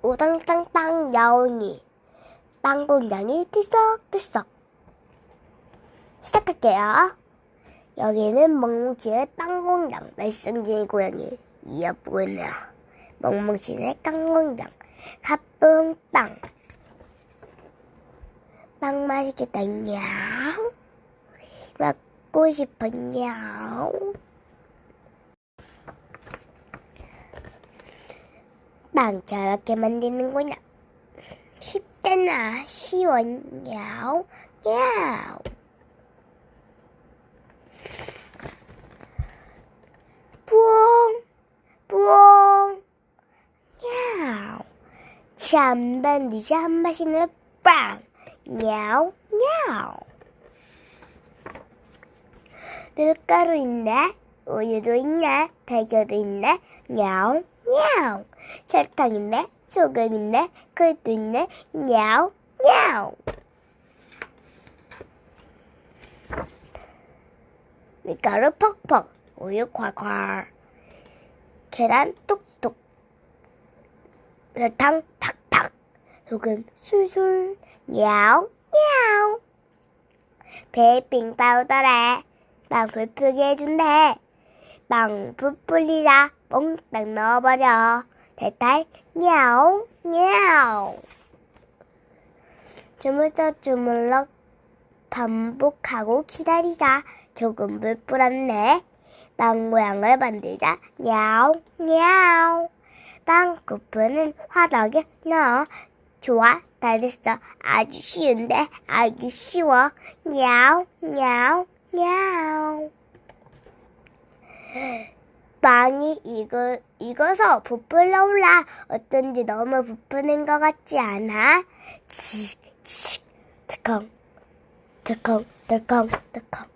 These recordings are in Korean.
우당땅땅 야옹이. 빵 공장이 들썩들썩 시작할게요. 여기는 멍멍신의 빵 공장 말썽쟁이 고양이. 이어보네요. 멍멍신의 빵 공장 가쁨빵. 빵 맛있겠다 냐우 먹고 싶어 냐우 빵 저렇게 만드는구나. 쉽잖아. 쉬워 냐우 냐우 부엉. 부엉. 냐우 잠반디지 한 맛있는 빵. 냐우 냐우 밀가루 있네. 우유도 있네. 달걀도 있네. 냐우 냐우 설탕 있네 소금 있네 꿀도 있네. 냐우 냐우 밀가루 퍽퍽 우유 콸콸. 계란 뚝뚝. 설탕 팍팍. 소금 술술. 냐우 냐우 베이킹 파우더래. 빵 불풀게 해준대. 빵 부풀리자. 몽땅 넣어버려 대탈 냐우 냐우 주물럭 주물럭 반복하고 기다리자. 조금 물 뿌렸네 빵 모양을 만들자. 냐우 냐우 빵 쿠프는 화덕에 넣어. 좋아 다 됐어. 아주 쉬운데 아주 쉬워. 냐우 냐우 냐우 빵이 익어, 익어서 부풀러 올라 어쩐지 너무 부푸는 것 같지 않아? 칙, 칙, 들컹, 들컹, 들컹, 들컹.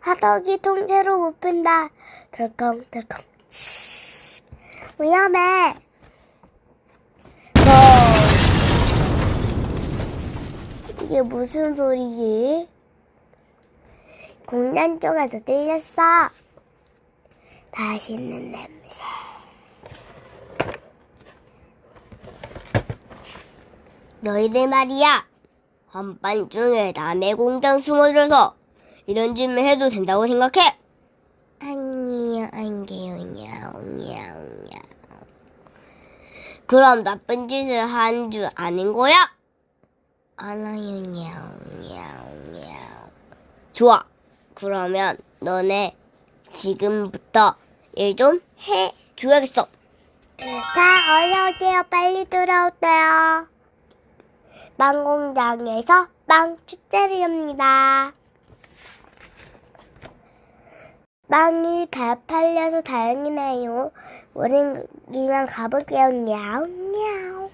화덕이 통째로 부푼다. 들컹, 들컹, 칙. 위험해. 뭐. 이게 무슨 소리지? 공장 쪽에서 들렸어. 맛있는 냄새. 너희들 말이야. 한밤중에 남의 공장 숨어들어서 이런 짓을 해도 된다고 생각해? 아니요, 안 돼요, 냐옹냐옹냐. 그럼 나쁜 짓을 한 줄 아는 거야? 알아요, 냐옹냐옹냐. 좋아. 그러면 너네 지금부터 일 좀 해줘야겠어. 자, 어서 오세요. 빨리 들어오세요. 빵 공장에서 빵 축제를 엽니다. 빵이 다 팔려서 다행이네요. 우린 이만 가볼게요. 냐옹냐옹.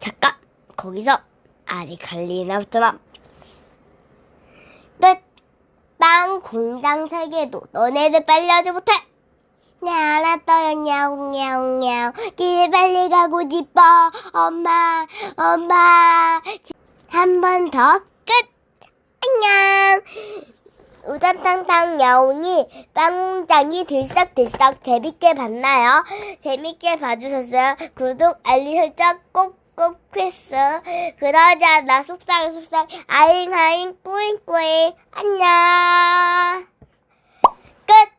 잠깐 거기서 아직 할 일이 남았잖아. 끝. 빵 공장 설계도 너네들 빨리 하지 못해. 네, 알았어요. 냐옹냐옹냐옹. 길 빨리 가고 싶어. 엄마, 엄마. 한 번 더 끝. 안녕. 우당탕탕 야옹이 빵공장이 들썩들썩 재밌게 봤나요? 재밌게 봐주셨어요? 구독, 알림 설정 꼭꼭 필수. 그러자 나 속상 속상 아잉아잉 뿌잉뿌잉 안녕. 끝.